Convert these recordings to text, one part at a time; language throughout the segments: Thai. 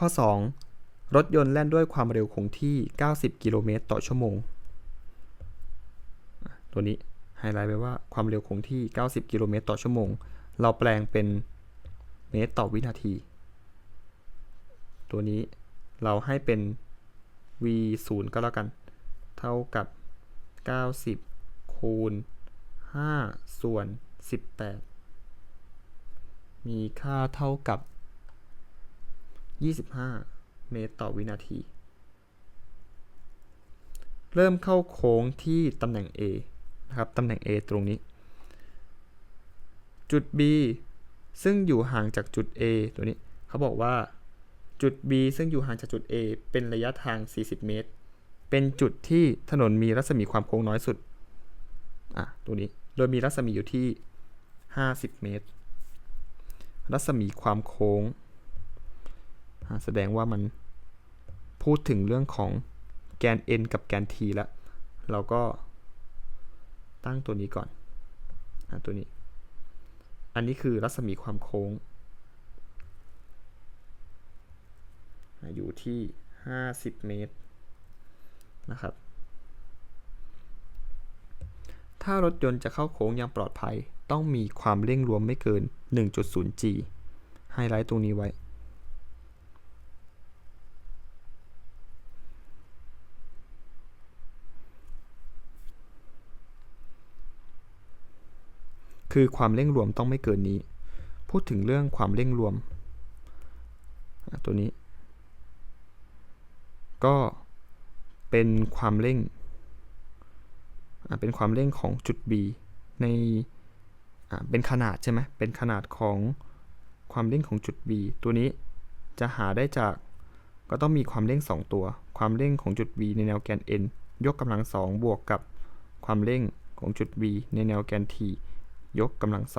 ข้อ 2 รถยนต์แล่นด้วยความเร็วคงที่ 90 กิโลเมตรต่อชั่วโมง ตัวนี้ไฮไลท์ไว้ว่าความเร็วคงที่ 90 กิโลเมตรต่อชั่วโมง เราแปลงเป็นเมตรต่อวินาที ตัวนี้เราให้เป็น v 0ก็แล้วกัน เท่ากับ 90 คูณ 5 ส่วน 18 มีค่าเท่ากับ 25 เมตรต่อวินาที เริ่มเข้าโค้งที่ตำแหน่ง A นะครับ ตำแหน่ง A ตรงนี้ จุด B ซึ่งอยู่ห่างจากจุด A ตัวนี้ เขาบอกว่าจุด B ซึ่งอยู่ห่างจากจุด A เป็นระยะทาง 40 เมตร เป็นจุดที่ถนนมีรัศมีความโค้งน้อยสุด อะตัวนี้ โดยมีรัศมีอยู่ที่ 50 เมตร รัศมีความโค้ง แสดงว่ามันพูดถึงเรื่องของแกน n กับแกน t แล้ว เราก็ตั้งตัวนี้ก่อนอตัวนี้ อันนี้คือรัศมีความโค้ง อยู่ที่ 50 เมตรนะครับ ถ้ารถยนต์จะเข้าโค้งอย่างปลอดภัย ต้องมีความเร่งรวมไม่เกิน 1.0 g ไฮไลท์ตรงนี้ไว้ คือความเร่งรวมต้องไม่เกินนี้ พูดถึงเรื่องความเร่งรวม ตัวนี้ ก็เป็นความเร่ง เป็นความเร่งของจุด B ในเป็นขนาดใช่ไหมเป็นขนาดของความเร่งของจุด B ตัวนี้จะหาได้จากก็ต้องมีความเร่ง 2 ตัว ความเร่งของจุด B ในแนวแกน n ยกกำลัง 2 บวกกับความเร่งของจุด B ในแนวแกน t ยกกำลัง2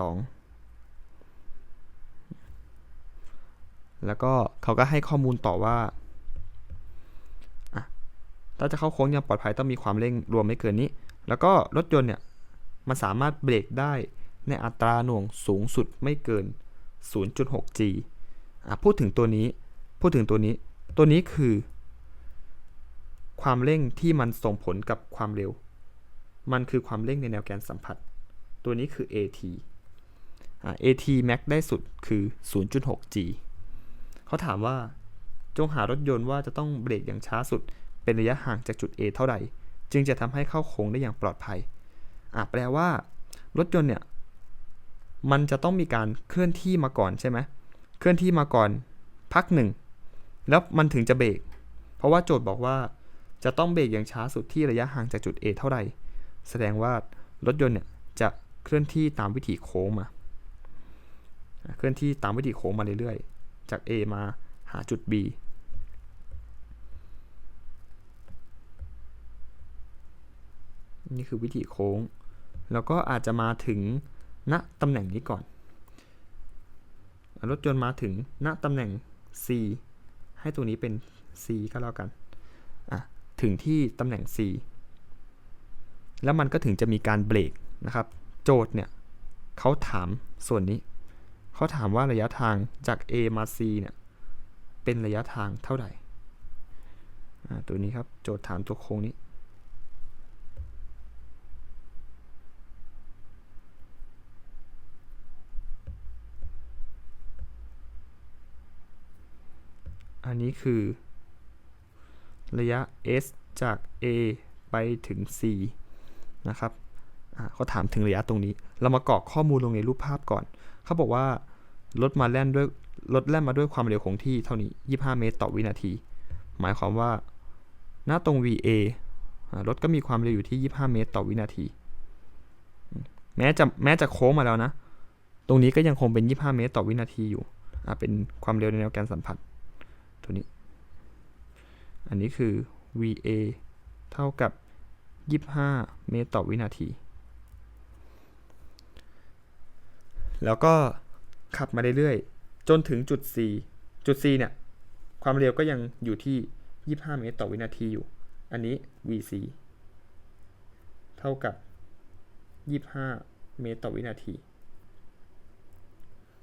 แล้วก็เขาก็ให้ข้อมูลต่อว่า ถ้าจะเข้าโค้งอย่างปลอดภัยต้องมีความเร่งรวมไม่เกินนี้ แล้วก็รถยนต์เนี่ยมันสามารถเบรกได้ในอัตราหน่วงสูงสุดไม่เกิน 0.6 g อะพูดถึงตัวนี้ พูดถึงตัวนี้ ตัวนี้คือ ความเร่งที่มันส่งผลกับความเร็ว มันคือความเร่งในแนวแกนสัมผัส ตัวนี้คือ AT อะ AT max ได้สุดคือ 0.6 g เขาถามว่าจงหารถยนต์ว่าจะต้องเบรกอย่างช้าสุด เป็นระยะห่างจากจุด A เท่าใด จึงจะทำให้เข้าโค้งได้อย่างปลอดภัยอะแปลว่า รถยนต์เนี่ยมันจะต้องมีการเคลื่อนที่มาก่อนใช่ไหมเคลื่อนที่มาก่อนพักหนึ่งแล้วมันถึงจะเบรก เพราะว่าโจทย์บอกว่าจะต้องเบรกอย่างช้าสุดที่ระยะห่างจากจุด A เท่าใด แสดงว่ารถยนต์เนี่ยจะ เคลื่อนที่ตามวิถีโค้งมา เคลื่อนที่ตามวิถีโค้งมาเรื่อยๆ จาก A มาหาจุด B นี่คือวิธีโค้ง แล้วก็อาจจะมาถึงณตำแหน่งนี้ก่อน รถยนต์มาถึงณตำแหน่ง C ให้ตัวนี้เป็น C ก็แล้วกัน อะ ถึงที่ตำแหน่ง C แล้วมันก็ถึงจะมีการเบรกนะครับ โจทย์เนี่ยเขาถามส่วนนี้ เขาถามว่าระยะทางจาก A มา C เนี่ยเป็นระยะทางเท่าไหร่ตัวนี้ครับโจทย์ถามตัวโค้งนี้ อันนี้คือระยะ s จาก a ไปถึง c นะครับ เขาถามถึงระยะตรงนี้ เรามากรอกข้อมูลลงในรูปภาพก่อน เขาบอกว่ารถมาแล่นด้วยรถแล่นมาด้วยความเร็วคงที่เท่านี้ 25 เมตรต่อวินาที หมายความว่า หน้าตรง VA รถก็มีความเร็วอยู่ที่ 25 เมตรต่อวินาที แม้จะแม้จะโค้งมาแล้วนะ ตรงนี้ก็ยังคงเป็น 25 เมตรต่อวินาทีอยู่เป็นความเร็วในแนวแกนสัมผัส ตัวนี้ อันนี้คือ VA เท่ากับ 25 เมตรต่อวินาที แล้วก็ขับมาเรื่อยๆ จนถึงจุด C จุด C เนี่ย ความเร็วก็ยังอยู่ที่ 25 เมตรต่อวินาทีอยู่ อันนี้ VC เท่ากับ 25 เมตรต่อวินาที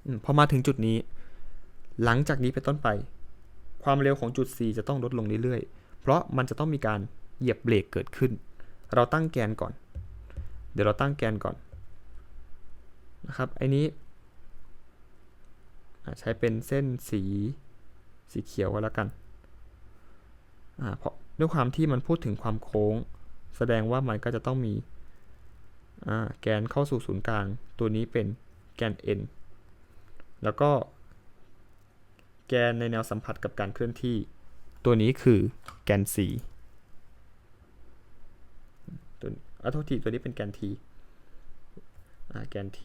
อมพอมาถึงจุดนี้ หลังจากนี้เป็นต้นไป ความเร็วของจุด C จะต้องลดลงเรื่อยๆ เพราะมันจะต้องมีการเหยียบเบรกเกิดขึ้น เราตั้งแกนก่อน เดี๋ยวเราตั้งแกนก่อน นะครับไอ้นี้ใช้เป็นเส้นสีสีเขียวก็แล้วกันเพราะด้วยความที่มันพูดถึงความโค้ง แสดงว่ามันก็จะต้องมีแกนเข้าสู่ศูนย์กลาง ตัวนี้เป็นแกน n แล้วก็ แกนในแนวสัมผัสกับการเคลื่อนที่ ตัวนี้คือแกน c ตัวอะโทษทีตัวนี้เป็นแกน t แกน t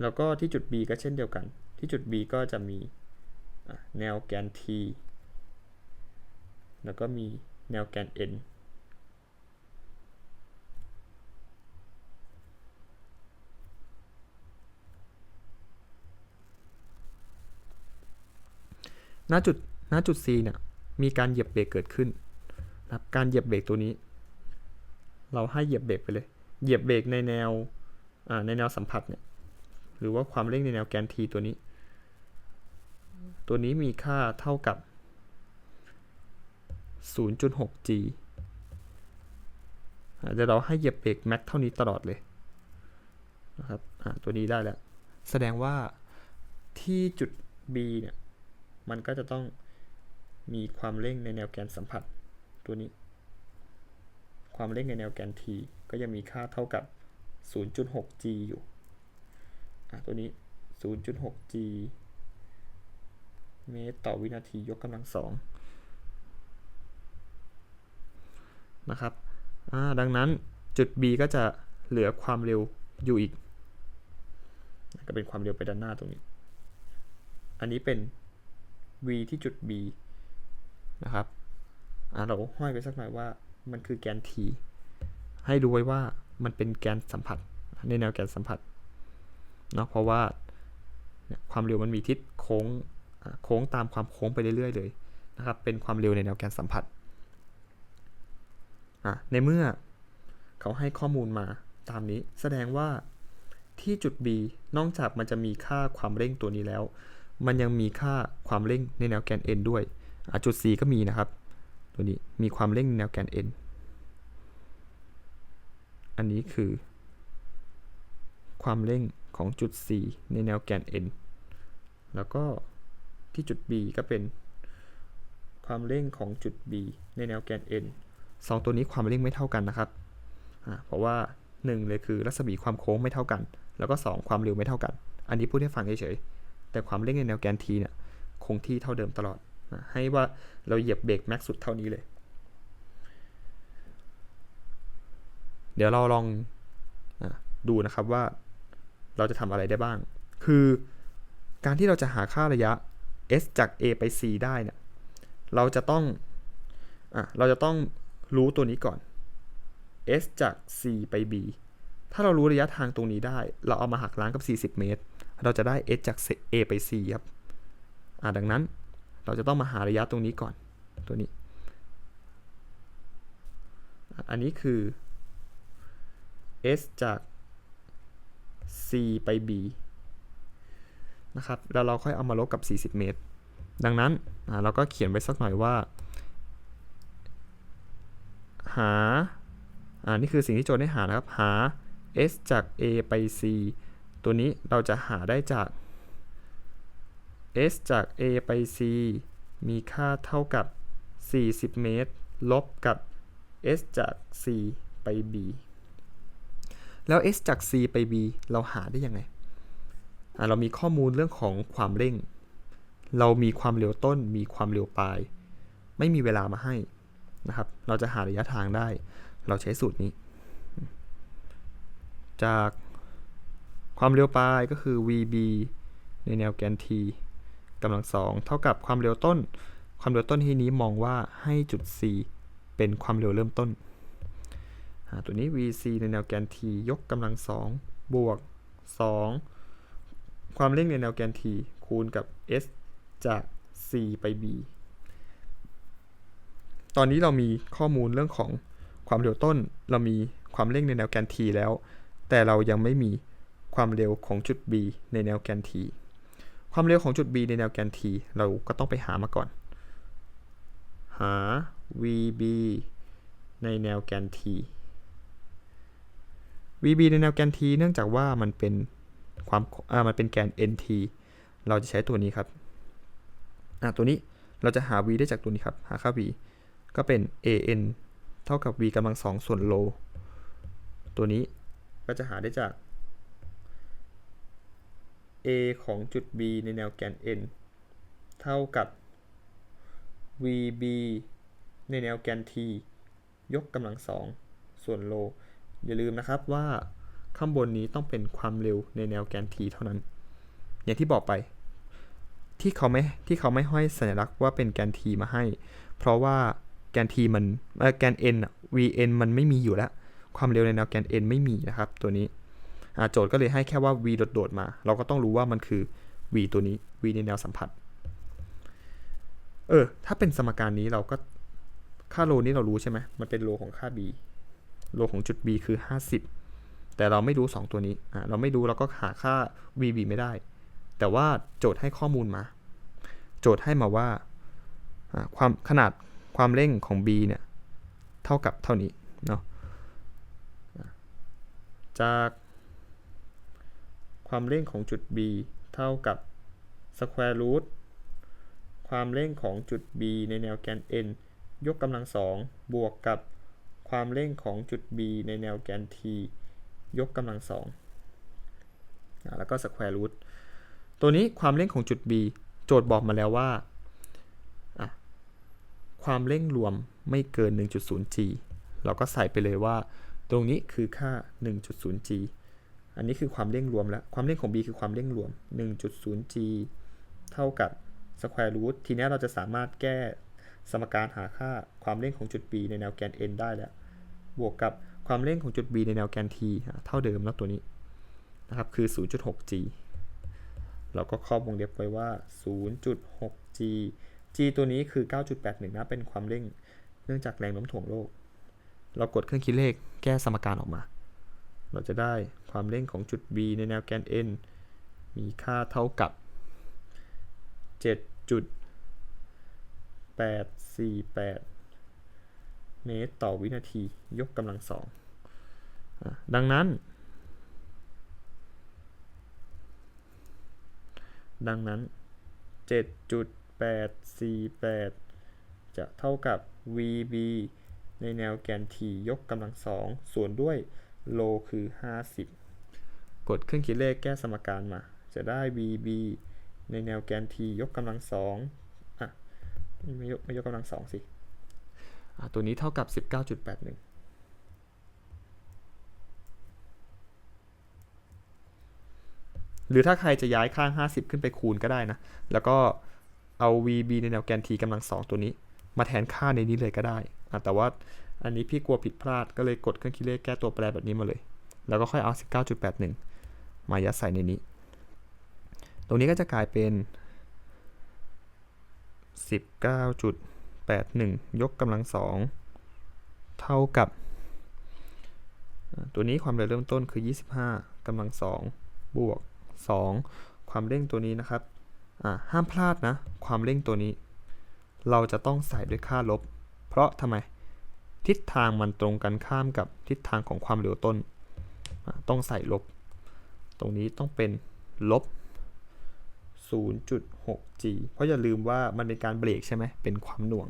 แล้วก็ที่จุด b ก็เช่นเดียวกัน ที่จุด b ก็จะมีแนวแกน t แล้วก็มีแนวแกน n ณจุดณจุด C เนี่ยมีการเหยียบเบรกเกิดขึ้นนะครับการเหยียบเบรกตัวนี้ เราให้เหยียบเบรกไปเลย เหยียบเบรกในแนวอ่าในแนวสัมผัสเนี่ย หรือว่าความเร่งในแนวแกน t ตัวนี้ ตัวนี้มีค่าเท่ากับ 0.6g เดี๋ยวเราให้เหยียบเบรกแม็กเท่านี้ตลอดเลยนะครับตัวนี้ได้แล้ว แสดงว่าที่จุด B เนี่ย มันก็จะต้องมีความเร่งในแนวแกนสัมผัสตัวนี้ ความเร่งในแนวแกน t ก็ยังมีค่าเท่ากับ 0.6g อยู่ ตัวนี้ 0.6g เมตรต่อวินาทียกกำลังสองนะครับอ่าดังนั้นจุด b ก็จะเหลือความเร็วอยู่อีก ก็เป็นความเร็วไปด้านหน้าตรงนี้ อันนี้เป็น v ที่จุด b นะครับอ่าเราห้อยไปสักหน่อยว่ามันคือแกน t ให้ดูไว้ว่ามันเป็นแกนสัมผัสในแนวแกนสัมผัส เนาะเพราะว่าความเร็วมันมีทิศโค้งโค้งตามความโค้งไปเรื่อยๆเลยนะครับเป็นความเร็วในแนวแกนสัมผัสอะในเมื่อเขาให้ข้อมูลมาตามนี้แสดงว่าที่จุด B นอกจากมันจะมีค่าความเร่งตัวนี้แล้ว มันยังมีค่าความเร่งในแนวแกน n ด้วยอะจุด C ก็มีนะครับ ตัวนี้มีความเร่งในแนวแกน n อันนี้คือ ความเร่ง ของจุด C ในแนวแกน n แล้วก็ที่จุด B ก็เป็น ความเร่งของจุด B ในแนวแกน n สองตัวนี้ความเร่งไม่เท่ากันนะครับเพราะว่า 1 เลยคือรัศมีความโค้งไม่เท่ากัน แล้วก็ 2 ความเร็วไม่เท่ากัน อันนี้พูดให้ฟังเฉยๆ แต่ความเร่งในแนวแกน t เนี่ยคงที่เท่าเดิมตลอด ให้ว่าเราเหยียบเบรกแม็กสุดเท่านี้เลย เดี๋ยวเราลองอดูนะครับว่า เราจะทำอะไรได้บ้าง คือการที่เราจะหาค่าระยะ s จาก a ไป c ได้เนี่ย เราจะต้องอะเราจะต้องรู้ตัวนี้ก่อน s จาก c ไป b ถ้าเรารู้ระยะทางตรงนี้ได้ เราเอามาหักล้างกับ 40 เมตร เราจะได้ s จาก a ไป c ครับอ่าดังนั้นเราจะต้องมาหาระยะตรงนี้ก่อน ตัวนี้ อันนี้คือ s จาก c ไป b นะครับ แล้วเราค่อยเอามาลบกับ 40 เมตร ดังนั้นเราก็เขียนไว้สักหน่อยว่า หา อ่า นี่คือสิ่งที่โจทย์ให้หานะครับ หา s จาก a ไป c ตัวนี้เราจะหาได้จาก s จาก a ไป c มีค่าเท่ากับ 40 เมตร ลบกับ s จาก c ไป b แล้ว s จาก c ไป b เราหาได้ยังไงอ่าเรามีข้อมูลเรื่องของความเร่ง เรามีความเร็วต้น มีความเร็วปลาย ไม่มีเวลามาให้นะครับ เราจะหาระยะทางได้ เราใช้สูตรนี้ จากความเร็วปลายก็คือ vb ในแนวแกน t กำลังสองเท่ากับความเร็วต้น ความเร็วต้นที่นี้มองว่าให้จุด c เป็นความเร็วเริ่มต้น ตัวนี้ vc ในแนวแกน t ยกกำลังสองบวก 2 ความเร่งในแนวแกน t คูณกับ s จาก c ไป b ตอนนี้เรามีข้อมูลเรื่องของความเร็วต้น เรามีความเร่งในแนวแกน t แล้ว แต่เรายังไม่มีความเร็วของจุด b ในแนวแกน t ความเร็วของจุด B ในแนวแกน t เราก็ต้องไปหามาก่อน หา VB ในแนวแกน t VB ในแนวแกน t เนื่องจากว่ามันเป็นความอ่ามันเป็นแกน nt เราจะใช้ตัวนี้ครับอ่าตัวนี้เราจะหา v ได้จากตัวนี้ครับ หาค่า v ก็เป็น an เท่ากับ v กำลังสองส่วน low ตัวนี้ก็จะหาได้จาก a ของจุด b ในแนวแกน n เท่ากับ vb ในแนวแกน t ยกกำลังสองส่วน low อย่าลืมนะครับว่าข้างบนนี้ต้องเป็นความเร็วในแนวแกน t เท่านั้น อย่างที่บอกไป ที่เขาไม่ที่เขาไม่ห้อยสัญลักษณ์ว่าเป็นแกน t มาให้ เพราะว่าแกน t มันเอ่อแกน n อะ vn มันไม่มีอยู่แล้ว ความเร็วในแนวแกน n ไม่มีนะครับตัวนี้โจทย์ก็เลยให้แค่ว่า v โดดๆมา เราก็ต้องรู้ว่ามันคือ v ตัวนี้ v ในแนวสัมผัส เออ ถ้าเป็นสมการนี้เราก็ค่าโลนี้เรารู้ใช่ไหมมันเป็นโลของค่า b โลของจุด b คือ 50 แต่เราไม่รู้ 2 ตัวนี้อ่าเราไม่รู้เราก็หาค่า vb ไม่ได้ แต่ว่าโจทย์ให้ข้อมูลมา โจทย์ให้มาว่าความขนาดความเร่งของ b เนี่ยเท่ากับเท่านี้เนาะจากความเร่งของจุด b เท่ากับ square root ความเร่งของจุด b ในแนวแกน n ยกกำลังสองบวกกับ ความเร่งของจุด b ในแนวแกน t ยกกำลังสองแล้วก็ square root ตัวนี้ความเร่งของจุด b โจทย์บอกมาแล้วว่า ความเร่งรวมไม่เกิน 1.0 g เราก็ใส่ไปเลยว่า ตรงนี้คือค่า 1.0 g อันนี้คือความเร่งรวมแล้ว ความเร่งของ b คือความเร่งรวม 1.0 g เท่ากับ square root ทีนี้เราจะสามารถแก้สมการหาค่าความเร่งของจุด b ในแนวแกน n ได้แล้ว บวกกับความเร่งของจุด b ในแนวแกน t เท่าเดิมแล้วตัวนี้นะครับคือ 0.6 g เราก็ครอบวงเล็บไว้ว่า 0.6 g g ตัวนี้คือ 9.81 นะ เป็นความเร่ง เนื่องจากแรงโน้มถ่วงโลก เรากดเครื่องคิดเลขแก้สมการออกมา เราจะได้ความเร่งของจุด b ในแนวแกน n มีค่าเท่ากับ 7.848 เมตรต่อวินาทียกกำลังสองดังนั้น ดังนั้น 7.848 จะเท่ากับ VB ในแนวแกน t ยกกำลังสองส่วนด้วยโลคือ 50 กดเครื่องคิดเลขแก้สมการมา จะได้ VB ในแนวแกน t ยกกำลังสองอะ ไม่ยกไม่ยกกำลังสองสิ ตัวนี้เท่ากับ 19.81หรือถ้าใครจะย้ายข้าง 50 ขึ้นไปคูณก็ได้นะ แล้วก็เอา VB ในแนวแกน t กำลังสองตัวนี้ มาแทนค่าในนี้เลยก็ได้ แต่ว่าอันนี้พี่กลัวผิดพลาดก็เลยกดเครื่องคิดเลขแก้ตัวแปรแบบนี้มาเลย แล้วก็ค่อยเอา 19.81 มายัดใส่ในนี้ ตรงนี้ก็จะกลายเป็น 81 ยกกำลังสองเท่ากับ ตัวนี้ความเร็วเริ่มต้นคือ 25กำลังสองบวก 2 ความเร่งตัวนี้นะครับห้ามพลาดนะ ความเร่งตัวนี้ เราจะต้องใส่ด้วยค่าลบ เพราะทำไมทิศทางมันตรงกันข้ามกับทิศทางของความเร็วต้น ต้องใส่ลบ ตรงนี้ต้องเป็นลบ 0.6g เพราะอย่าลืมว่ามันเป็นการเบรกใช่ไหมเป็นความหน่วง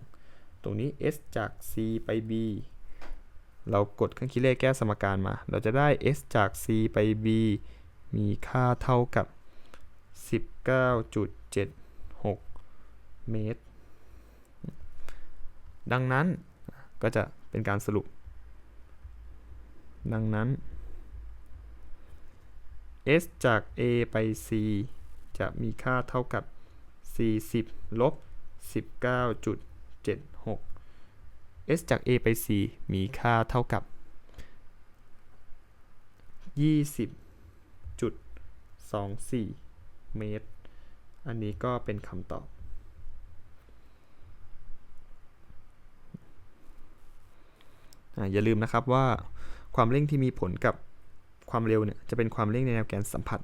ตรงนี้ s จาก c ไป b เรากดเครื่องคิดเลขแก้สมการมา เราจะได้ s จาก c ไป b มีค่าเท่ากับ 19.76 เมตร ดังนั้นก็จะเป็นการสรุป ดังนั้น s จาก a ไป c จะมีค่าเท่ากับ 40 ลบ 19.76 s จาก a ไป c มีค่าเท่ากับ 20 24 เมตร อันนี้ก็เป็นคำตอบอ่าอย่าลืมนะครับว่าความเร่งที่มีผลกับความเร็วเนี่ยจะเป็นความเร่งในแนวแกนสัมผัส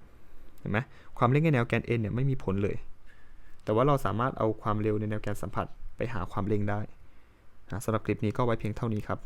เห็นไหมความเร่งในแนวแกน n เนี่ยไม่มีผลเลย แต่ว่าเราสามารถเอาความเร็วในแนวแกนสัมผัสไปหาความเร่งได้สำหรับคลิปนี้ก็ไว้เพียงเท่านี้ครับ